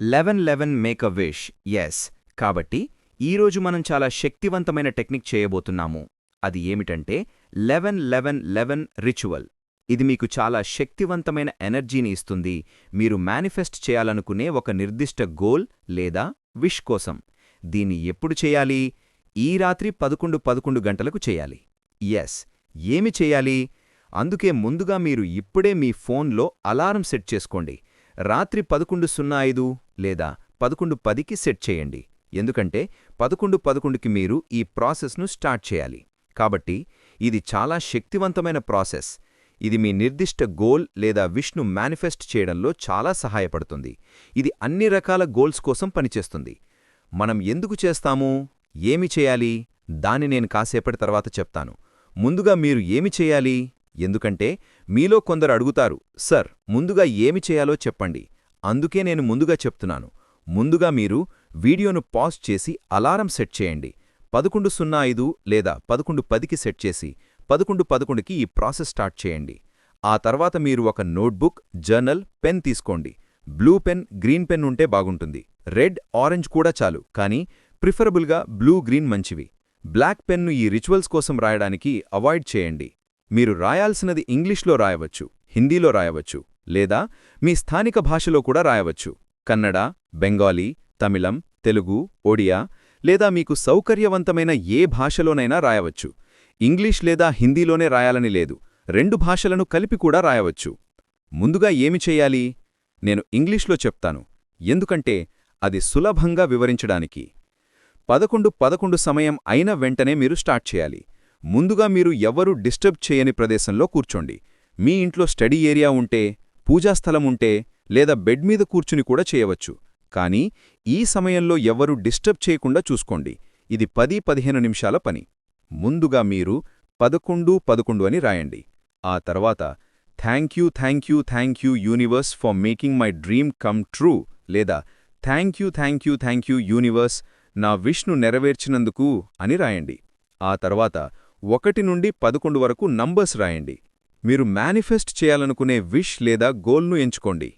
Eleven eleven make a wish yes కాబట్టి ఈరోజు మనం చాలా శక్తివంతమైన టెక్నిక్ చేయబోతున్నాము. అది ఏమిటంటే లెవెన్ లెవెన్ లెవెన్ రిచువల్. ఇది మీకు చాలా శక్తివంతమైన ఎనర్జీని ఇస్తుంది. మీరు మేనిఫెస్ట్ చేయాలనుకునే ఒక నిర్దిష్ట గోల్ లేదా విష్ కోసం. దీన్ని ఎప్పుడు చేయాలి? ఈ రాత్రి పదకొండు పదకొండు గంటలకు చేయాలి. ఎస్ ఏమి చేయాలి? అందుకే ముందుగా మీరు ఇప్పుడే మీ ఫోన్లో అలారం సెట్ చేసుకోండి. రాత్రి పదకొండు సున్నా ఐదు. లేదా పదకొండు పదికి సెట్ చేయండి. ఎందుకంటే పదకొండు పదకొండుకి మీరు ఈ ప్రాసెస్ను స్టార్ట్ చేయాలి. కాబట్టి ఇది చాలా శక్తివంతమైన ప్రాసెస్. ఇది మీ నిర్దిష్ట గోల్ లేదా విష్ను మేనిఫెస్ట్ చేయడంలో చాలా సహాయపడుతుంది. ఇది అన్ని రకాల గోల్స్ కోసం పనిచేస్తుంది. మనం ఎందుకు చేస్తాము? ఏమి చేయాలి? దాన్ని నేను కాసేపటి తర్వాత చెప్తాను. ముందుగా మీరు ఏమి చేయాలి? ఎందుకంటే మీలో కొందరు అడుగుతారు సర్ ముందుగా ఏమి చేయాలో చెప్పండి. అందుకే నేను ముందుగా చెప్తున్నాను. ముందుగా మీరు వీడియోను పాజ్ చేసి అలారం సెట్ చేయండి. పదకొండు సున్నా ఐదు లేదా పదకొండు పదికి సెట్ చేసి పదకొండు పదకొండుకి ఈ ప్రాసెస్ స్టార్ట్ చేయండి. ఆ తర్వాత మీరు ఒక నోట్బుక్ జర్నల్ పెన్ తీసుకోండి. బ్లూ పెన్ గ్రీన్ పెన్ ఉంటే బాగుంటుంది. రెడ్ ఆరెంజ్ కూడా చాలు కానీ ప్రిఫరబుల్గా బ్లూ గ్రీన్ మంచివి. బ్లాక్ పెన్ను ఈ రిచువల్స్ కోసం రాయడానికి అవాయిడ్ చేయండి. మీరు రాయాల్సినది ఇంగ్లీష్లో రాయవచ్చు హిందీలో రాయవచ్చు. లేదా మీ స్థానిక భాషలో కూడా రాయవచ్చు. కన్నడ బెంగాలీ తమిళం తెలుగు ఒడియా లేదా మీకు సౌకర్యవంతమైన ఏ భాషలోనైనా రాయవచ్చు. ఇంగ్లీష్ లేదా హిందీలోనే రాయాలని లేదు. రెండు భాషలను కలిపి కూడా రాయవచ్చు. ముందుగా ఏమి చెయ్యాలి నేను ఇంగ్లీష్లో చెప్తాను. ఎందుకంటే అది సులభంగా వివరించడానికి. పదకొండు పదకొండు సమయం అయిన వెంటనే మీరు స్టార్ట్ చేయాలి. ముందుగా మీరు ఎవ్వరూ డిస్టర్బ్ చేయని ప్రదేశంలో కూర్చోండి. మీ ఇంట్లో స్టడీ ఏరియా ఉంటే పూజాస్థలముంటే లేదా బెడ్ మీద కూర్చుని కూడా చేయవచ్చు. కానీ ఈ సమయంలో ఎవ్వరూ డిస్టర్బ్ చేయకుండా చూసుకోండి. ఇది పది పదిహేను నిమిషాల పని. ముందుగా మీరు పదకొండు పదకొండు అని రాయండి. ఆ తర్వాత thank you thank you thank you universe for making my dream come true లేదా thank you thank you thank you universe నా విష్ణు నెరవేర్చినందుకు అని రాయండి. ఆ తర్వాత ఒకటి నుండి పదకొండు వరకు నంబర్స్ రాయండి. మీరు మేనిఫెస్ట్ చేయాలనుకునే విష్ లేదా గోల్ను ఎంచుకోండి.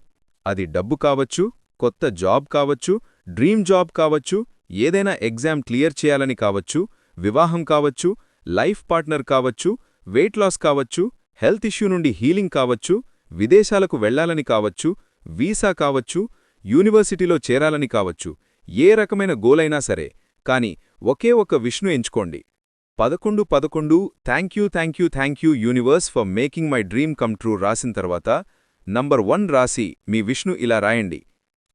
అది డబ్బు కావచ్చు కొత్త జాబ్ కావచ్చు డ్రీమ్ జాబ్ కావచ్చు ఏదైనా ఎగ్జామ్ క్లియర్ చేయాలని కావచ్చు వివాహం కావచ్చు లైఫ్ పార్ట్నర్ కావచ్చు వెయిట్ లాస్ కావచ్చు హెల్త్ ఇష్యూ నుండి హీలింగ్ కావచ్చు విదేశాలకు వెళ్ళాలని కావచ్చు వీసా కావచ్చు యూనివర్సిటీలో చేరాలని కావచ్చు ఏ రకమైన గోలైనా సరే కాని ఒకే ఒక విష్ను ఎంచుకోండి. పదకొండు పదకొండు thank you thank you thank you universe for making my dream come true రాసిన తర్వాత నంబర్ వన్ రాసి మీ విష్ణు ఇలా రాయండి.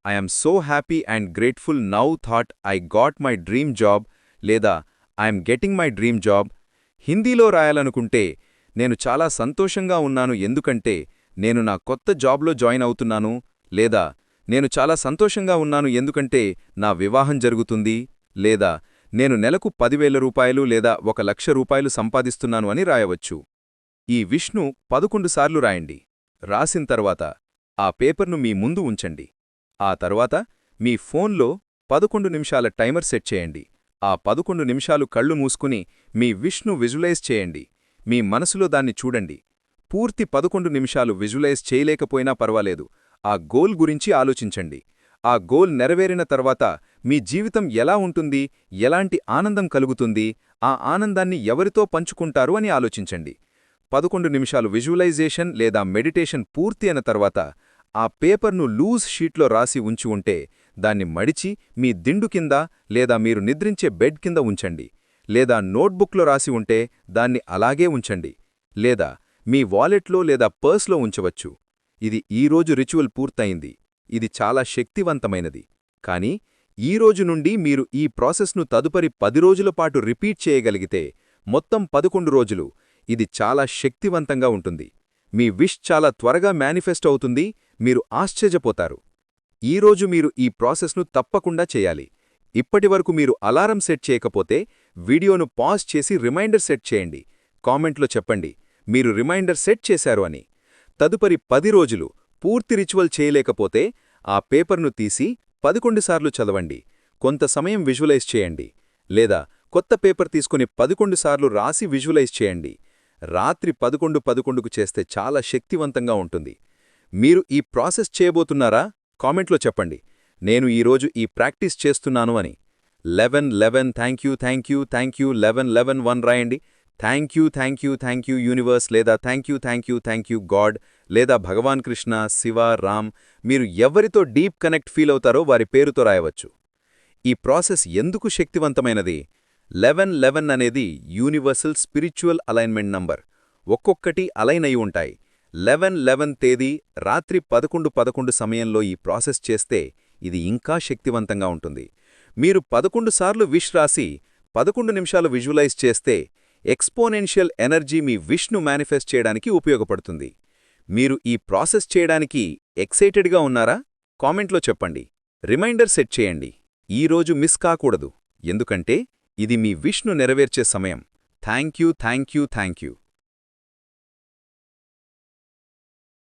I'm so happy and grateful now that I got my dream job లేదా I'm getting my dream job హిందీలో రాయాలనుకుంటే నేను చాలా సంతోషంగా ఉన్నాను ఎందుకంటే నేను నా కొత్త జాబ్లో జాయిన్ అవుతున్నాను లేదా నేను చాలా సంతోషంగా ఉన్నాను ఎందుకంటే నా వివాహం జరుగుతుంది లేదా నేను నెలకు పదివేల రూపాయలు లేదా ఒక లక్ష రూపాయలు సంపాదిస్తున్నాను అని రాయవచ్చు. ఈ విష్ణు పదకొండు సార్లు రాయండి. రాసిన తర్వాత ఆ పేపర్ను మీ ముందు ఉంచండి. ఆ తర్వాత మీ ఫోన్లో పదకొండు నిమిషాల టైమర్ సెట్ చేయండి. ఆ పదకొండు నిమిషాలు కళ్ళు మూసుకుని మీ విష్ణు విజువలైజ్ చేయండి. మీ మనసులో దాన్ని చూడండి. పూర్తి పదకొండు నిమిషాలు విజువలైజ్ చేయలేకపోయినా పర్వాలేదు. ఆ గోల్ గురించి ఆలోచించండి. ఆ గోల్ నెరవేరిన తర్వాత మీ జీవితం ఎలా ఉంటుంది ఎలాంటి ఆనందం కలుగుతుంది ఆ ఆనందాన్ని ఎవరితో పంచుకుంటారు అని ఆలోచించండి. పదకొండు నిమిషాలు విజువలైజేషన్ లేదా మెడిటేషన్ పూర్తి అయిన తర్వాత ఆ పేపర్ను లూజ్ షీట్లో రాసి ఉంచి ఉంటే దాన్ని మడిచి మీ దిండు కింద లేదా మీరు నిద్రించే బెడ్ కింద ఉంచండి. లేదా నోట్బుక్లో రాసి ఉంటే దాన్ని అలాగే ఉంచండి. లేదా మీ వాలెట్లో లేదా పర్స్లో ఉంచవచ్చు. ఇది ఈరోజు రిచువల్ పూర్తయింది. ఇది చాలా శక్తివంతమైనది. కానీ ఈరోజు నుండి మీరు ఈ ప్రాసెస్ను తదుపరి పది రోజుల పాటు రిపీట్ చేయగలిగితే మొత్తం పదకొండు రోజులు. ఇది చాలా శక్తివంతంగా ఉంటుంది. మీ విష్ చాలా త్వరగా మేనిఫెస్ట్ అవుతుంది మీరు ఆశ్చర్యపోతారు. ఈరోజు మీరు ఈ ప్రాసెస్ను తప్పకుండా చేయాలి. ఇప్పటివరకు మీరు అలారం సెట్ చేయకపోతే వీడియోను పాజ్ చేసి రిమైండర్ సెట్ చేయండి. కామెంట్లో చెప్పండి మీరు రిమైండర్ సెట్ చేశారు అని. తదుపరి పది రోజులు పూర్తి రిచువల్ చేయలేకపోతే ఆ పేపర్ను తీసి పదకొండుసార్లు చదవండి. కొంత సమయం విజువలైజ్ చేయండి. లేదా కొత్త పేపర్ తీసుకుని పదకొండుసార్లు రాసి విజువలైజ్ చేయండి. రాత్రి పదకొండు పదకొండుకు చేస్తే చాలా శక్తివంతంగా ఉంటుంది. మీరు ఈ ప్రాసెస్ చేయబోతున్నారా? కామెంట్లో చెప్పండి. నేను ఈరోజు ఈ ప్రాక్టీస్ చేస్తున్నాను అని. Eleven eleven thank you thank you thank you eleven eleven one రాయండి. Thank you thank you thank you universe లేదా thank you thank you thank you god లేదా భగవాన్ కృష్ణ శివ రామ్ మీరు ఎవరితో డీప్ కనెక్ట్ ఫీల్ అవుతారో వారి పేరుతో రాయవచ్చు. ఈ ప్రాసెస్ ఎందుకు శక్తివంతమైనది? లెవెన్ లెవెన్ అనేది యూనివర్సల్ స్పిరిచువల్ అలైన్మెంట్ నంబర్. ఒక్కొక్కటి అలైన్ అయి ఉంటాయి. లెవెన్ లెవెన్ తేదీ రాత్రి పదకొండు పదకొండు సమయంలో ఈ ప్రాసెస్ చేస్తే ఇది ఇంకా శక్తివంతంగా ఉంటుంది. మీరు పదకొండు సార్లు విష్ రాసి పదకొండు నిమిషాలు విజువలైజ్ చేస్తే ఎక్స్పోనెన్షియల్ ఎనర్జీ మీ విష్ను మేనిఫెస్ట్ చేయడానికి ఉపయోగపడుతుంది. మీరు ఈ ప్రాసెస్ చేయడానికి ఎక్సైటెడ్గా ఉన్నారా? కామెంట్లో చెప్పండి. రిమైండర్ సెట్ చేయండి. ఈరోజు మిస్ కాకూడదు. ఎందుకంటే ఇది మీ విష్ను నెరవేర్చే సమయం. Thank you thank you thank you